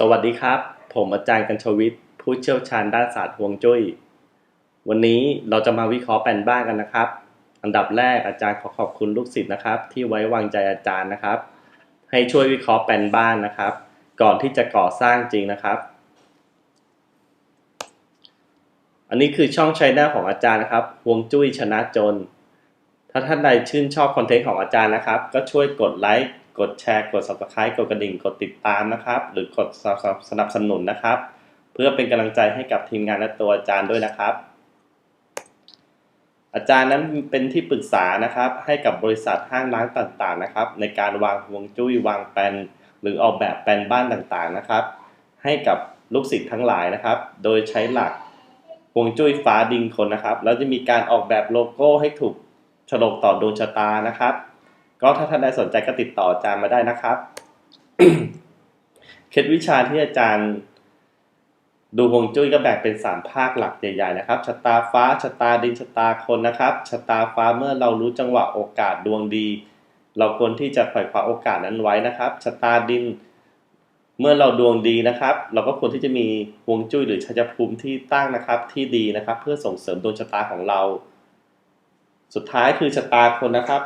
สวัสดีครับ ผมอาจารย์กัญชวิทย์ผู้เชี่ยวชาญด้านศาสตร์ฮวงจุ้ย วันนี้เราจะมาวิเคราะห์แปลนบ้านกันนะครับ อันดับแรกอาจารย์ขอขอบคุณลูกศิษย์นะครับ ที่ไว้วางใจอาจารย์นะครับ ให้ช่วยวิเคราะห์แปลนบ้านนะครับ ก่อนที่จะก่อสร้างจริงนะครับ อันนี้คือช่องช anel ของอาจารย์นะครับฮวงจุ้ยชนะจน ถ้าท่านใดชื่นชอบคอนเทนต์ของอาจารย์นะครับ ก็ช่วยกดไลค์ กดแชร์ กด subscribe กดกระดิ่ง กดติดตามนะครับ หรือกดสนับสนุนนะครับ เพื่อเป็นกำลังใจให้กับทีมงานและตัวอาจารย์ด้วยนะครับ อาจารย์นั้นเป็นที่ปรึกษานะครับ ให้กับบริษัทห้างร้านต่างๆนะครับ ในการวางฮวงจุ้ยวางแปลนหรือออกแบบแปลนบ้านต่างๆนะครับ ให้กับลูกศิษย์ทั้งหลายนะครับ โดยใช้หลักฮวงจุ้ยฟ้าดินคนนะครับ แล้วจะมีการออกแบบโลโก้ให้ถูกฉลกต่อดวงชะตานะครับ ก็ถ้าท่านใดสนใจก็ติดต่ออาจารย์มาได้นะครับเคล็ดวิชาที่อาจารย์ดูฮวงจุ้ยก็แบ่งเป็น 3 ภาคหลักใหญ่ๆนะครับชะตาฟ้าชะตาดินชะตาคนนะครับชะตาฟ้าเมื่อเรารู้จังหวะโอกาสดวงดี เราควรที่จะปล่อยคว้าโอกาสนั้นไว้นะครับชะตาดินเมื่อเราดวงดีนะครับ เราก็ควรที่จะมีฮวงจุ้ยหรือชัยภูมิที่ตั้งนะครับ ที่ดีนะครับ เพื่อส่งเสริมดวงชะตาของเรา สุดท้ายคือชะตาคนนะครับ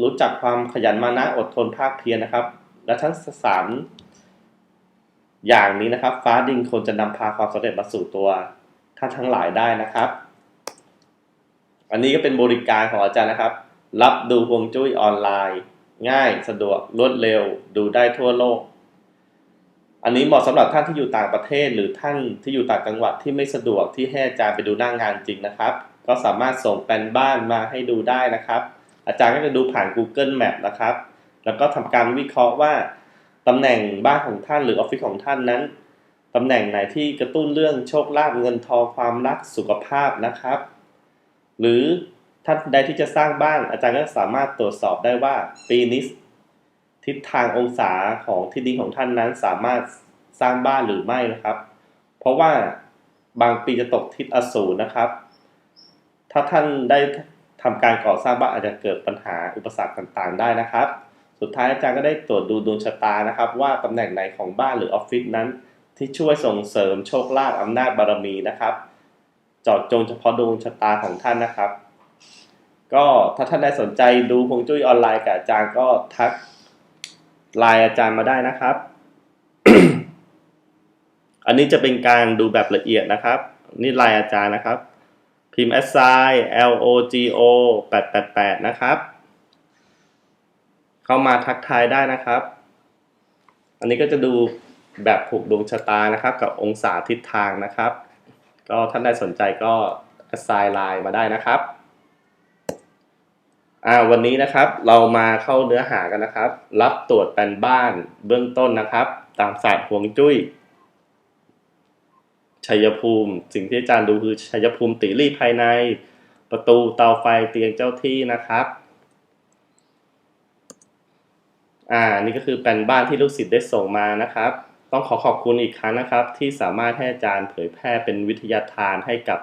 รู้จักความขยันมานะอดทนภาคเพียรนะครับ และทั้งสามอย่างนี้นะครับ ฟ้าดินคนจะนำพาความสำเร็จมาสู่ตัวท่านทั้งหลายได้นะครับ อันนี้ก็เป็นบริการของอาจารย์นะครับ รับดูฮวงจุ้ยออนไลน์ ง่ายสะดวกรวดเร็ว ดูได้ทั่วโลก อันนี้เหมาะสำหรับท่านที่อยู่ต่างประเทศ หรือท่านที่อยู่ต่างจังหวัดที่ไม่สะดวกที่ให้อาจารย์ไปดูหน้างานจริงนะครับ ก็สามารถส่งแปลนบ้านมาให้ดูได้นะครับ อาจารย์ก็จะดูผ่าน Google Map นะครับ แล้วก็ทำการวิเคราะห์ว่าตำแหน่งบ้านของท่านหรือออฟฟิศของท่านนั้นตำแหน่งไหนที่กระตุ้นเรื่องโชคลาภเงินทองความรักสุขภาพนะครับ หรือท่านใดที่จะสร้างบ้าน อาจารย์ก็สามารถตรวจสอบได้ว่าปีนี้ทิศทางองศาของที่ดินของท่านนั้นสามารถสร้างบ้านหรือไม่นะครับ เพราะว่าบางปีจะตกทิศอสูรนะครับ ถ้าท่านได้ ทำการก่อสร้างบ้านอาจจะเกิดปัญหาอุปสรรคต่างๆ ได้นะครับ สุดท้ายอาจารย์ก็ได้ตรวจดูดวงชะตานะครับ ว่าตำแหน่งไหนของบ้านหรือออฟฟิศนั้น ที่ช่วยส่งเสริมโชคลาภอำนาจบารมีนะครับจาะจงเฉพาะดวงชะตาของท่านนะครับ ก็ถ้าท่านใดสนใจดูฮวงจุ้ยออนไลน์กับอาจารย์ก็ทักไลน์อาจารย์มาได้นะครับ อันนี้จะเป็นการดูแบบละเอียดนะครับ นี่ไลน์อาจารย์นะครับ พิมพ์ S I l o g o 888 นะครับ เข้ามาทักทายได้นะครับ อันนี้ก็จะดูแบบผูกดวงชะตานะครับ กับองศาทิศทางนะครับ ก็ท่านใดสนใจก็ assign ไลน์มาได้นะครับอ่าวันนี้นะครับเรามาเข้าเนื้อหากันนะครับ รับตรวจแปลนบ้านเบื้องต้นนะครับ ตามศาสตร์ฮวงจุ้ย ชัยภูมิ สิ่งที่อาจารย์ดูคือชัยภูมิตีรี่ภายใน ประตูเตาไฟเตียงเจ้าที่นะครับอ่านี่ก็คือแปลนบ้านที่ลูกศิษย์ได้ส่งมานะครับ ต้องขอขอบคุณอีกครั้งนะครับ ที่สามารถให้อาจารย์เผยแพร่เป็นวิทยาทานให้กับ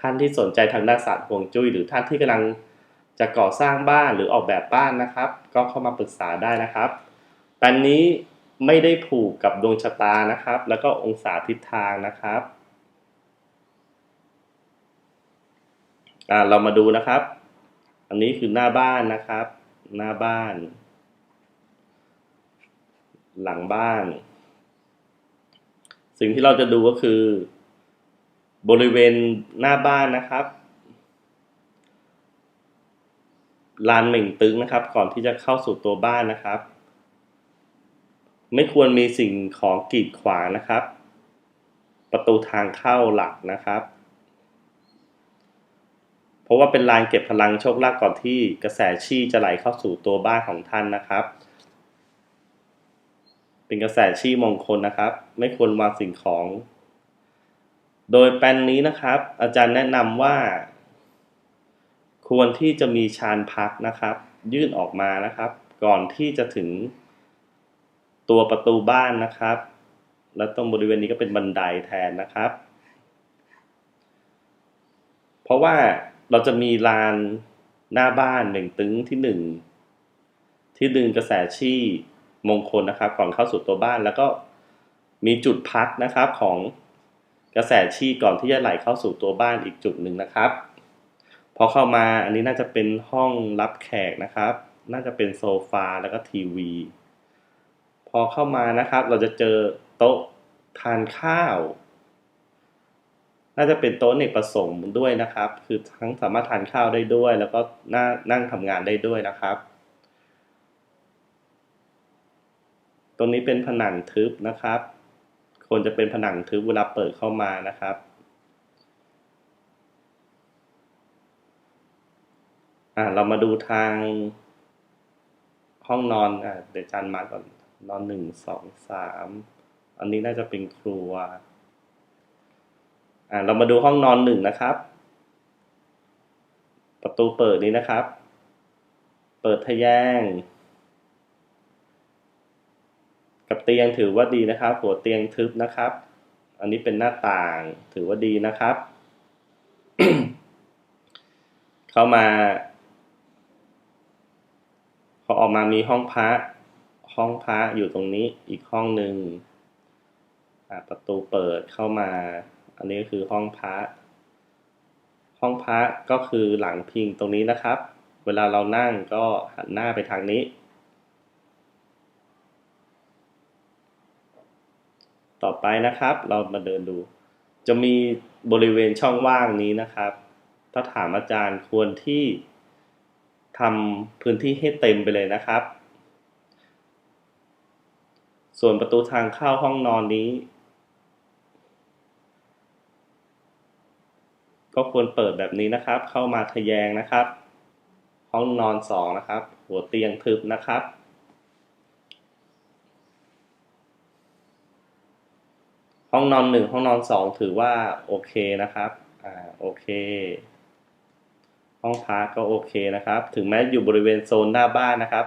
ท่านที่สนใจทางด้านศาสตร์ฮวงจุ้ยหรือท่านที่กำลังจะก่อสร้างบ้านหรือออกแบบบ้านนะครับ ก็เข้ามาปรึกษาได้นะครับแปลนนี้ไม่ได้ผูกกับดวงชะตานะครับ แล้วก็องศาทิศทางนะครับ อ่าเรามาดูนะครับ อันนี้คือหน้าบ้านนะครับ หน้าบ้าน หลังบ้าน สิ่งที่เราจะดูก็คือ บริเวณหน้าบ้านนะครับลานเหม่งตึงนะครับ ก่อนที่จะเข้าสู่ตัวบ้านนะครับ ไม่ควรมีสิ่งของกีดขวางนะครับ ประตูทางเข้าหลักนะครับ เพราะว่าเป็นลานเก็บพลังโชคลาภก่อนที่กระแสชีจะไหลเข้าสู่ตัวบ้านของท่านนะครับ เป็นกระแสชีมงคลนะครับ ไม่ควรวางสิ่งของ โดยแปลนนี้นะครับ อาจารย์แนะนำว่า ควรที่จะมีชานพักนะครับ ยื่นออกมานะครับ ก่อนที่จะถึงตัวประตูบ้านนะครับ และตรงบริเวณนี้ก็เป็นบันไดแทนนะครับ เพราะว่า เราจะมีลานหน้าบ้านหนึ่งตึงที่หนึ่งที่ดึงกระแสชี่มงคลนะครับ ก่อนเข้าสู่ตัวบ้านแล้วก็มีจุดพักนะครับของกระแสชีก่อนที่จะไหลเข้าสู่ตัวบ้านอีกจุดหนึ่งนะครับ พอเข้ามาอันนี้น่าจะเป็นห้องรับแขกนะครับ น่าจะเป็นโซฟาแล้วก็ทีวี พอเข้ามานะครับ เราจะเจอโต๊ะทานข้าว น่าจะเป็นโต๊ะเนกประสงค์ด้วยนะครับ คือทั้งสามารถทานข้าวได้ด้วย แล้วก็นั่งนั่งทำงานได้ด้วยนะครับ ตรงนี้เป็นผนังทึบนะครับควรจะเป็นผนังทึบเวลาเปิดเข้ามานะครับ อ่าเรามาดูทางห้องนอนอ่าเดี๋ยวจานมาก่อนนอนหนึ่งสองสามอันนี้น่าจะเป็นครัว อ่าเรามาดูห้องนอนหนึ่งนะครับ ประตูเปิดนี้นะครับ เปิดทะแยง กับเตียงถือว่าดีนะครับ หัวเตียงทึบนะครับ อันนี้เป็นหน้าต่างถือว่าดีนะครับ เข้ามาพอออกมามีห้องพระห้องพระอยู่ตรงนี้อีกห้องหนึ่งประตูเปิดเข้ามา อันนี้ก็คือห้องพระห้องพระก็คือหลังพิงตรงนี้นะครับ เวลาเรานั่งก็หันหน้าไปทางนี้ ต่อไปนะครับ เรามาเดินดู จะมีบริเวณช่องว่างนี้นะครับ ถ้าถามอาจารย์ควรที่ทำพื้นที่ให้เต็มไปเลยนะครับ ส่วนประตูทางเข้าห้องนอนนี้ ก็ควรเปิดแบบนี้นะครับ เข้ามาทะแยงนะครับ ห้องนอนสองนะครับ หัวเตียงทึบนะครับ ห้องนอนหนึ่งห้องนอนสองถือว่าโอเคนะครับ อ่าโอเค ห้องพักก็โอเคนะครับ ถึงแม้อยู่บริเวณโซนหน้าบ้านนะครับ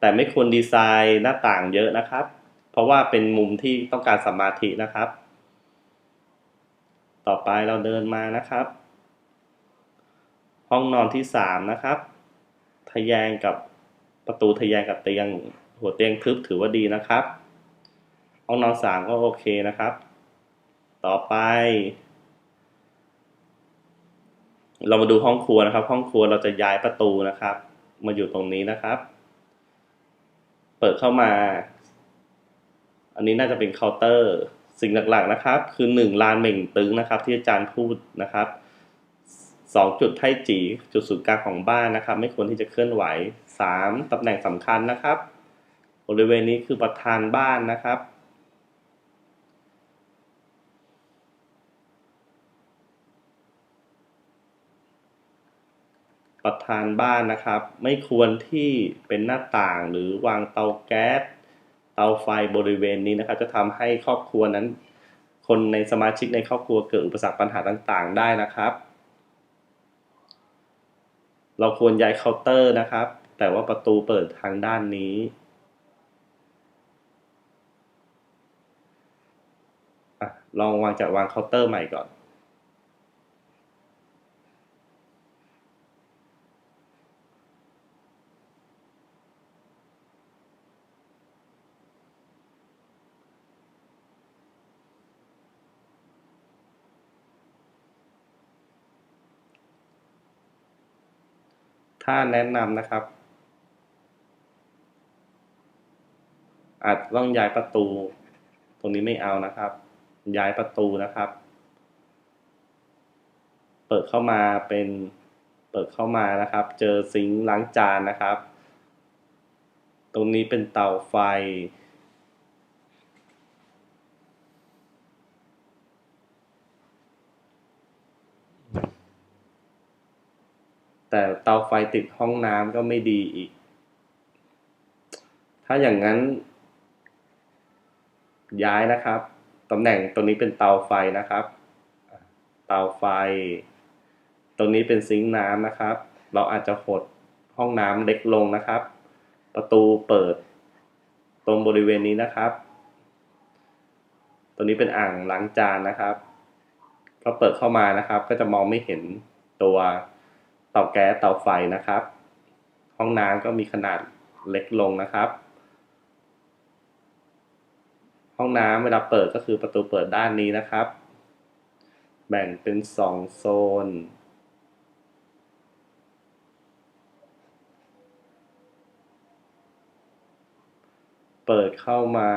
แต่ไม่ควรดีไซน์หน้าต่างเยอะนะครับ เพราะว่าเป็นมุมที่ต้องการสมาธินะครับ ต่อไปเราเดินมานะครับ ห้องนอนที่สามนะครับ ทะแยงกับประตูทะแยงกับเตียง หัวเตียงทึบถือว่าดีนะครับ ห้องนอนสามก็โอเคนะครับ ต่อไป เรามาดูห้องครัวนะครับ ห้องครัวเราจะย้ายประตูนะครับ มาอยู่ตรงนี้นะครับ เปิดเข้ามา อันนี้น่าจะเป็นเคาน์เตอร์สิ่งหลักๆนะครับ คือหนึ่งลานเหม่งตึงนะครับ ที่อาจารย์พูดนะครับ สองจุดไทจีจุดศูนย์กลางของบ้านนะครับ ไม่ควรที่จะเคลื่อนไหวสามตำแหน่งสำคัญนะครับ บริเวณนี้คือประธานบ้านนะครับประธานบ้านนะครับ ไม่ควรที่เป็นหน้าต่างหรือวางเตาแก๊สเตาไฟบริเวณนี้นะครับ จะทำให้ครอบครัวนั้น คนในสมาชิกในครอบครัวเกิดอุปสรรคปัญหาต่างๆ ได้นะครับ เราควรย้ายเคาน์เตอร์นะครับ แต่ว่าประตูเปิดทางด้านนี้ ลองวางจากวางเคาน์เตอร์ใหม่ก่อน ถ้าแนะนำนะครับ อาจต้องย้ายประตู ตรงนี้ไม่เอานะครับ ย้ายประตูนะครับ เปิดเข้ามาเป็นเปิดเข้ามานะครับ เจอซิงค์ล้างจานนะครับ ตรงนี้เป็นเตาไฟ แต่เตาไฟติดห้องน้ำก็ไม่ดีอีก ถ้าอย่างนั้น ย้ายนะครับตำแหน่งตรงนี้เป็นเตาไฟนะครับ เตาไฟ ตรงนี้เป็นซิงค์น้ำนะครับ เราอาจจะหดห้องน้ำเล็กลงนะครับ ประตูเปิด ตรงบริเวณนี้นะครับ ตรงนี้เป็นอ่างล้างจานนะครับ ก็เปิดเข้ามานะครับ ก็จะมองไม่เห็นตัว เตาแก๊สเตาไฟนะครับ ห้องน้ำก็มีขนาดเล็กลงนะครับ ห้องน้ำเวลาเปิดก็คือประตูเปิดด้านนี้นะครับ แบ่งเป็นสองโซนเปิดเข้ามา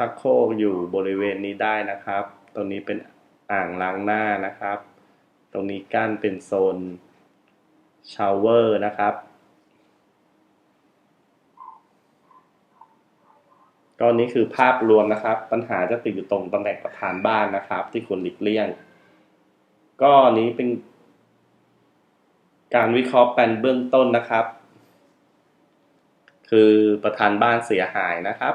ชักโครกอยู่บริเวณนี้ได้นะครับ ตรงนี้เป็นอ่างล้างหน้านะครับ ตรงนี้กั้นเป็นโซนชาวเวอร์นะครับ ก็นี้คือภาพรวมนะครับ ปัญหาจะติดอยู่ตรงตำแหน่งประธานบ้านนะครับ ที่ควรหลีกเลี่ยง ก็นี้เป็น การวิเคราะห์แปลนเบื้องต้นนะครับ คือประธานบ้านเสียหายนะครับ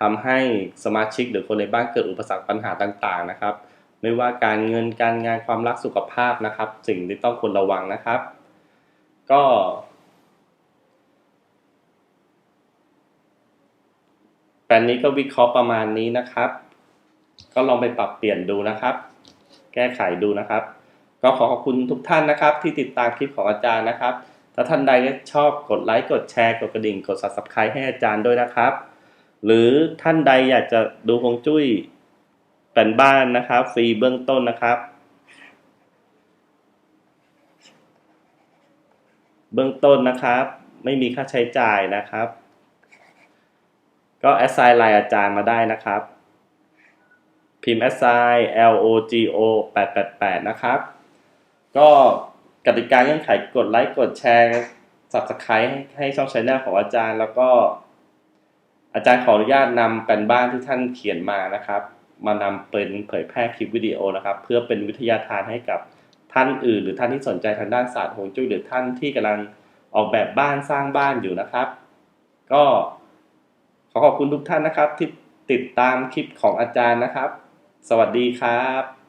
ทำให้สมาชิกหรือคนในบ้านเกิดอุปสรรคปัญหาต่างๆนะครับ ไม่ว่าการเงินการงานความรักสุขภาพนะครับ สิ่งที่ต้องควรระวังนะครับ ก็แปลนนี้ก็วิเคราะห์ประมาณนี้นะครับ ก็ลองไปปรับเปลี่ยนดูนะครับ แก้ไขดูนะครับ ก็ขอขอบคุณทุกท่านนะครับ ที่ติดตามคลิปของอาจารย์นะครับ ถ้าท่านใดชอบกดไลค์กดแชร์กดกระดิ่งกด subscribe ให้อาจารย์ด้วยนะครับ หรือท่านใดอยากจะดูฮวงจุ้ยแปลนบ้านนะครับ ฟรีเบื้องต้นนะครับ เบื้องต้นนะครับ ไม่มีค่าใช้จ่ายนะครับ ก็แอสไซน์ไลน์อาจารย์มาได้นะครับ พิมพ์ assign l o g o 888 นะครับ ก็กติกาเงื่อนไขกดไลค์กดแชร์ subscribe ให้ช่องช anel ของอาจารย์แล้วก็ อาจารย์ขออนุญาตนำแปลนบ้านที่ท่านเขียนมานะครับ มานำเป็นเผยแพร่คลิปวิดีโอนะครับ เพื่อเป็นวิทยาทานให้กับท่านอื่น หรือท่านที่สนใจทางด้านศาสตร์ฮวงจุ้ยหรือท่านที่กำลังออกแบบบ้านสร้างบ้านอยู่นะครับ ก็ขอขอบคุณทุกท่านนะครับ ที่ติดตามคลิปของอาจารย์นะครับ สวัสดีครับ